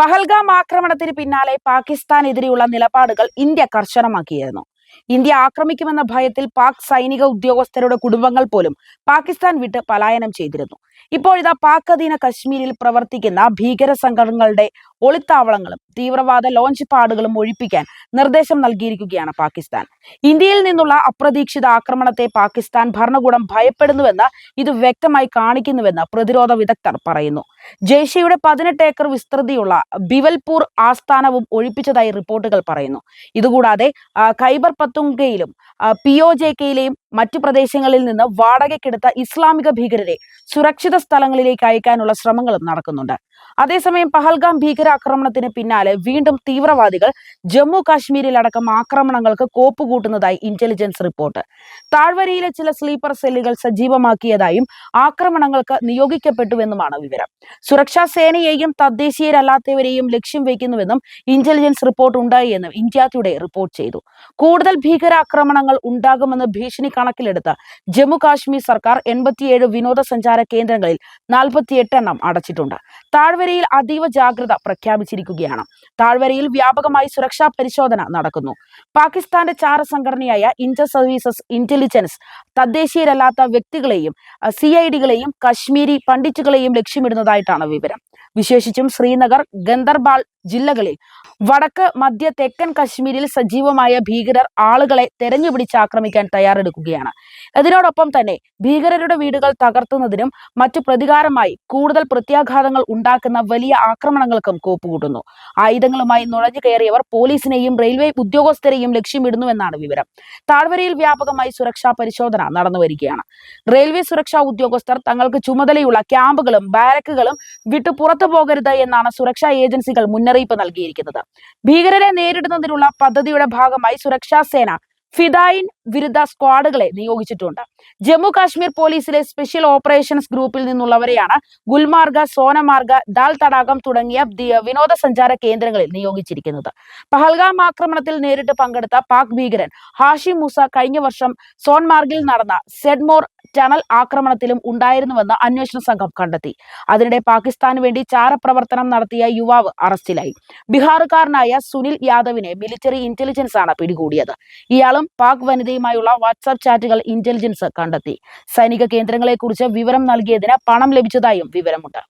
പഹൽഗാം ആക്രമണത്തിന് പിന്നാലെ പാകിസ്ഥാനെതിരെയുള്ള നിലപാടുകൾ ഇന്ത്യ കർശനമാക്കിയിരുന്നു. ഇന്ത്യ ആക്രമിക്കുമെന്ന ഭയത്തിൽ പാക് സൈനിക ഉദ്യോഗസ്ഥരുടെ കുടുംബങ്ങൾ പോലും പാകിസ്ഥാൻ വിട്ട് പലായനം ചെയ്തിരുന്നു. ഇപ്പോഴിതാ പാക് അധീന കശ്മീരിൽ പ്രവർത്തിക്കുന്ന ഭീകര സംഘടനകളുടെ ഒളിത്താവളങ്ങളും തീവ്രവാദ ലോഞ്ച് പാടുകളും ഒഴിപ്പിക്കാൻ നിർദ്ദേശം നൽകിയിരിക്കുകയാണ് പാകിസ്ഥാൻ. ഇന്ത്യയിൽ നിന്നുള്ള അപ്രതീക്ഷിത ആക്രമണത്തെ പാകിസ്ഥാൻ ഭരണകൂടം ഭയപ്പെടുന്നുവെന്ന് ഇത് വ്യക്തമായി കാണിക്കുന്നുവെന്ന് പ്രതിരോധ വിദഗ്ധർ പറയുന്നു. ജയ്ഷയുടെ പതിനെട്ട് ഏക്കർ വിസ്തൃതിയുള്ള ബിവൽപൂർ ആസ്ഥാനവും ഒഴിപ്പിച്ചതായി റിപ്പോർട്ടുകൾ പറയുന്നു. ഇതുകൂടാതെ ഖൈബർ പത്തുങ്കയിലും പി ഒ ജെ കെയിലെയും മറ്റു പ്രദേശങ്ങളിൽ നിന്ന് വാടകയ്ക്കെടുത്ത ഇസ്ലാമിക ഭീകരരെ സുരക്ഷിത സ്ഥലങ്ങളിലേക്ക് അയക്കാനുള്ള ശ്രമങ്ങളും നടക്കുന്നുണ്ട്. അതേസമയം പഹൽഗാം ഭീകരാക്രമണത്തിന് പിന്നാലെ വീണ്ടും തീവ്രവാദികൾ ജമ്മു കാശ്മീരിലടക്കം ആക്രമണങ്ങൾക്ക് കോപ്പുകൂട്ടുന്നതായി ഇന്റലിജൻസ് റിപ്പോർട്ട് താഴ്വരയിലെ ചില സ്ലീപ്പർ സെല്ലുകൾ സജീവമാക്കിയതായും ആക്രമണങ്ങൾക്ക് നിയോഗിക്കപ്പെട്ടുവെന്നുമാണ് വിവരം. സുരക്ഷാ സേനയെയും തദ്ദേശീയരല്ലാത്തവരെയും ലക്ഷ്യം വയ്ക്കുന്നുവെന്നും ഇന്റലിജൻസ് റിപ്പോർട്ട് ഉണ്ടായി എന്നും ഇന്ത്യ ടുഡേ റിപ്പോർട്ട് ചെയ്തു. കൂടുതൽ ഭീകരാക്രമണങ്ങൾ ഉണ്ടാകുമെന്ന് ഭീഷണി കണക്കിലെടുത്ത്. ജമ്മു കാശ്മീർ സർക്കാർ എൺപത്തിയേഴ് വിനോദസഞ്ചാര കേന്ദ്രങ്ങളിൽ നാൽപ്പത്തിയെട്ട് എണ്ണം അടച്ചിട്ടുണ്ട്. താഴ്വരയിൽ അതീവ ജാഗ്രത പ്രഖ്യാപിച്ചിരിക്കുകയാണ്. താഴ്വരയിൽ വ്യാപകമായി സുരക്ഷാ പരിശോധന നടക്കുന്നു. പാകിസ്ഥാന്റെ ചാര സംഘടനയായ ഇന്റർ സർവീസസ് ഇന്റലിജൻസ് തദ്ദേശീയരല്ലാത്ത വ്യക്തികളെയും സി ഐ ഡികളെയും കശ്മീരി പണ്ഡിറ്റുകളെയും ലക്ഷ്യമിടുന്നതായിട്ടാണ് വിവരം. വിശേഷിച്ചും ശ്രീനഗർ ഗന്ദർബാൾ ജില്ലകളിൽ. വടക്ക് മധ്യ തെക്കൻ കശ്മീരിൽ സജീവമായ ഭീകരർ ആളുകളെ തെരഞ്ഞുപിടിച്ച് ആക്രമിക്കാൻ തയ്യാറെടുക്കുകയാണ്. ഇതിനോടൊപ്പം തന്നെ ഭീകരരുടെ വീടുകൾ തകർത്തുന്നതിനും മറ്റു പ്രതികാരമായി കൂടുതൽ പ്രത്യാഘാതങ്ങൾ ഉണ്ടാക്കുന്ന വലിയ ആക്രമണങ്ങൾക്കും കോപ്പുകൂട്ടുന്നു. ആയുധങ്ങളുമായി നുഴഞ്ഞു കയറിയവർ പോലീസിനെയും റെയിൽവേ ഉദ്യോഗസ്ഥരെയും ലക്ഷ്യമിടുന്നുവെന്നാണ് വിവരം. താഴ്വരയിൽ വ്യാപകമായി സുരക്ഷാ പരിശോധന നടന്നു വരികയാണ് റെയിൽവേ സുരക്ഷാ ഉദ്യോഗസ്ഥർ തങ്ങൾക്ക് ചുമതലയുള്ള ക്യാമ്പുകളും ബാരക്കുകളും വിട്ടു പുറത്തു പോകരുത് എന്നാണ് സുരക്ഷാ ഏജൻസികൾ മുന്നറിയിപ്പ് നൽകിയിരിക്കുന്നത്. ഭീകരരെ നേരിടുന്നതിനുള്ള പദ്ധതിയുടെ ഭാഗമായി സുരക്ഷാ സേന ഫിദായിൻ വിരുദ്ധ സ്ക്വാഡുകളെ നിയോഗിച്ചിട്ടുണ്ട്. ജമ്മു കാശ്മീർ പോലീസിലെ സ്പെഷ്യൽ ഓപ്പറേഷൻസ് ഗ്രൂപ്പിൽ നിന്നുള്ളവരെയാണ് ഗുൽമാർഗ സോനമാർഗ ദാൽ തടാകം തുടങ്ങിയ വിനോദസഞ്ചാര കേന്ദ്രങ്ങളിൽ നിയോഗിച്ചിരിക്കുന്നത്. പഹൽഗാം ആക്രമണത്തിൽ നേരിട്ട് പങ്കെടുത്ത പാക് ഭീകരൻ ഹാഷി മൂസ കഴിഞ്ഞ വർഷം സോൺമാർഗിൽ നടന്ന സെഡ്മോർ ടണൽ ആക്രമണത്തിലും ഉണ്ടായിരുന്നുവെന്ന് അന്വേഷണ സംഘം കണ്ടെത്തി. അതിനിടെ പാകിസ്ഥാന് വേണ്ടി ചാരപ്രവർത്തനം നടത്തിയ യുവാവ് അറസ്റ്റിലായി. ബീഹാറുകാരനായ സുനിൽ യാദവിനെ മിലിറ്ററി ഇന്റലിജൻസ് ആണ് പിടികൂടിയത്. ഇയാളും പാക് വനിതയുമായുള്ള വാട്സാപ്പ് ചാറ്റുകൾ ഇന്റലിജൻസ് കണ്ടെത്തി. സൈനിക കേന്ദ്രങ്ങളെക്കുറിച്ച് വിവരം നൽകിയതിന് പണം ലഭിച്ചതായും വിവരമുണ്ട്.